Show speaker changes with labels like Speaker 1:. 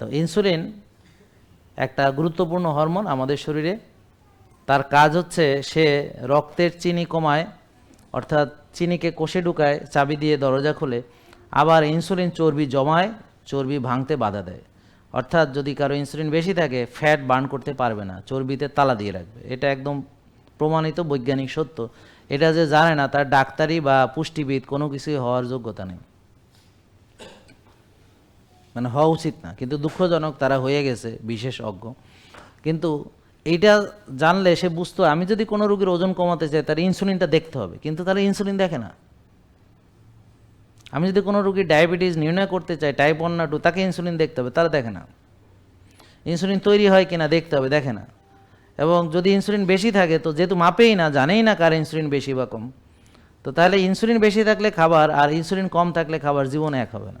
Speaker 1: তো ইনসুলিন একটা গুরুত্বপূর্ণ হরমোন আমাদের শরীরে। তার কাজ হচ্ছে সে রক্তের চিনি কমায়, অর্থাৎ চিনিকে কোষে ঢুকায়, চাবি দিয়ে দরজা খোলে। আবার ইনসুলিন চর্বি জমায়, চর্বি ভাঙতে বাধা দেয়। অর্থাৎ যদি কারও ইনসুলিন বেশি থাকে ফ্যাট বার্ন করতে পারবে না, চর্বিতে তালা দিয়ে রাখবে। এটা একদম প্রমাণিত বৈজ্ঞানিক সত্য। এটা যে জানে না, তার ডাক্তারি বা পুষ্টিবিদ কোনো কিছুই হওয়ার যোগ্যতা নেই। মানে হওয়া উচিত না। কিন্তু দুঃখজনক তারা হয়ে গেছে, বিশেষ অজ্ঞ। কিন্তু এইটা জানলে সে বুঝতো, আমি যদি কোনো রোগীর ওজন কমাতে চাই, তার ইনসুলিনটা দেখতে হবে। কিন্তু তারা ইনসুলিন দেখে না। আমি যদি কোনো রোগীর ডায়াবেটিস নির্ণয় করতে চাই টাইপ ওয়ান না টু তাকে ইনসুলিন দেখতে হবে, তারা দেখে না। ইনসুলিন তৈরি হয় কিনা দেখতে হবে, দেখে না। এবং যদি ইনসুলিন বেশি থাকে, তো যেহেতু মাপেই না, জানেই না কার ইনসুলিন বেশি বা কম, তো তাহলে ইনসুলিন বেশি থাকলে খাবার, আর ইনসুলিন কম থাকলে খাবার জীবনে এক হবে না।